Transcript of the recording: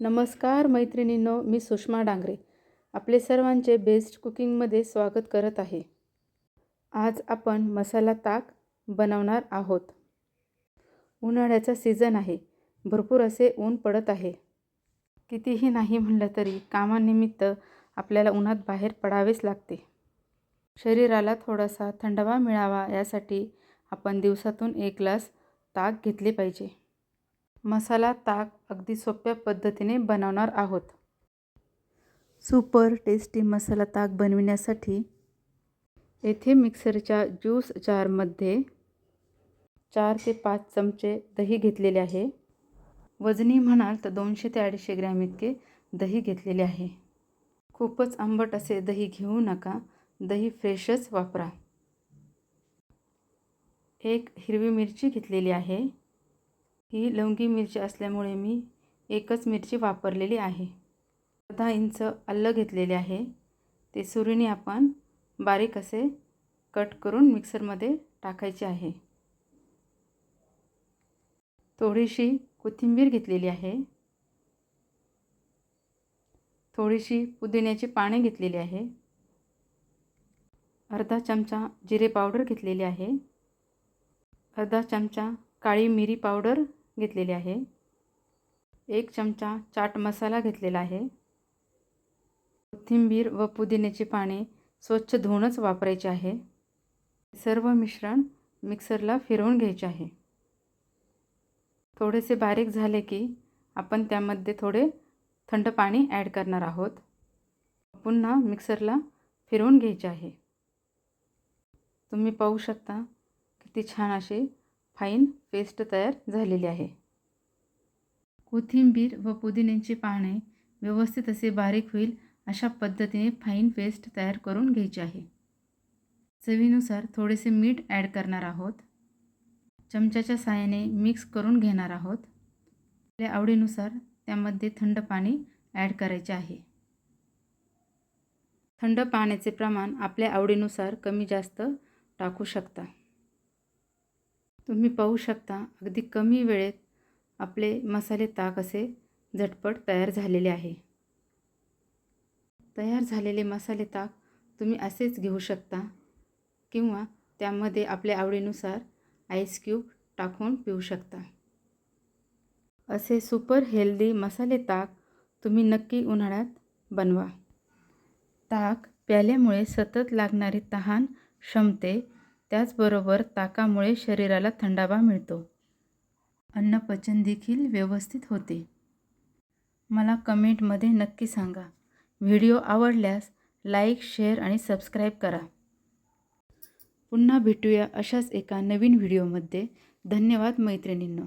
नमस्कार मैत्रिणींनो मी सुषमा डांगरे. आपले सर्वांचे बेस्ट कुकिंगमध्ये स्वागत करत आहे. आज आपण मसाला ताक बनवणार आहोत. उन्हाळ्याचा सीझन आहे. भरपूर असे ऊन पडत आहे. कितीही नाही म्हणलं तरी कामानिमित्त आपल्याला उन्हात बाहेर पडावेच लागते. शरीराला थोडासा थंडावा मिळावा यासाठी आपण दिवसातून एक ग्लास ताक घेतले पाहिजे. मसाला ताक अगदी सोप्या पद्धतीने बनवणार आहोत. सुपर टेस्टी मसाला ताक बनविण्यासाठी येथे मिक्सरच्या ज्यूस जारमध्ये चार ते पाच चमचे दही घेतलेले आहे. वजनी म्हणाल तर दोनशे ते अडीचशे ग्रॅम इतके दही घेतलेले आहे. खूपच आंबट असे दही घेऊ नका. दही फ्रेशच वापरा. एक हिरवी मिरची घेतलेली आहे. ही लवंगी मिरची असल्यामुळे मी एकच मिरची वापरलेली आहे. अर्धा इंच आलं घेतलेले आहे. ते सुरीने आपण बारीक असे कट करून मिक्सरमध्ये टाकायचे आहे. थोडीशी कोथिंबीर घेतलेली आहे. थोडीशी पुदिन्याची पाने घेतलेली आहे. अर्धा चमचा जिरे पावडर घेतलेली आहे. अर्धा चमचा काळी मिरी पावडर घेतलेली आहे. एक चमचा चाट मसाला घेतलेला आहे. कोथिंबीर व पुदिन्याची पाने स्वच्छ धुवूनच वापरायचे आहे. सर्व मिश्रण मिक्सरला फिरवून घ्यायचे आहे. थोडेसे बारीक झाले की आपण त्यामध्ये थोडे थंड पाणी ॲड करणार आहोत. पुन्हा मिक्सरला फिरवून घ्यायचे आहे. तुम्ही पाहू शकता किती छान अशी फाईन पेस्ट तयार झालेली आहे. कोथिंबीर व पुदिन्याची पाने व्यवस्थित असे बारीक होईल अशा पद्धतीने फाईन पेस्ट तयार करून घ्यायची आहे. चवीनुसार थोडेसे मीठ ॲड करणार आहोत. चमच्याच्या साहाय्याने मिक्स करून घेणार आहोत. आपल्या आवडीनुसार त्यामध्ये थंड पाणी ॲड करायचे आहे. थंड पाण्याचे प्रमाण आपल्या आवडीनुसार कमी जास्त टाकू शकता. तुम्ही पाहू शकता अगदी कमी वेळेत आपले मसाले ताक असे झटपट तयार झालेले आहे. तयार झालेले मसाले ताक तुम्ही असेच घेऊ शकता किंवा त्यामध्ये आपल्या आवडीनुसार आईस क्यूब टाकून पिऊ शकता. असे सुपर हेल्दी मसाले ताक तुम्ही नक्की उन्हाळ्यात बनवा. ताक प्याल्यामुळे सतत लागणारी तहान क्षमते त्याचबरोबर ताकामुळे शरीराला थंडावा मिळतो. अन्नपचन देखील व्यवस्थित होते. मला कमेंटमध्ये नक्की सांगा. व्हिडिओ आवडल्यास लाईक शेअर आणि सबस्क्राईब करा. पुन्हा भेटूया अशाच एका नवीन व्हिडिओमध्ये. धन्यवाद मैत्रिणींनो.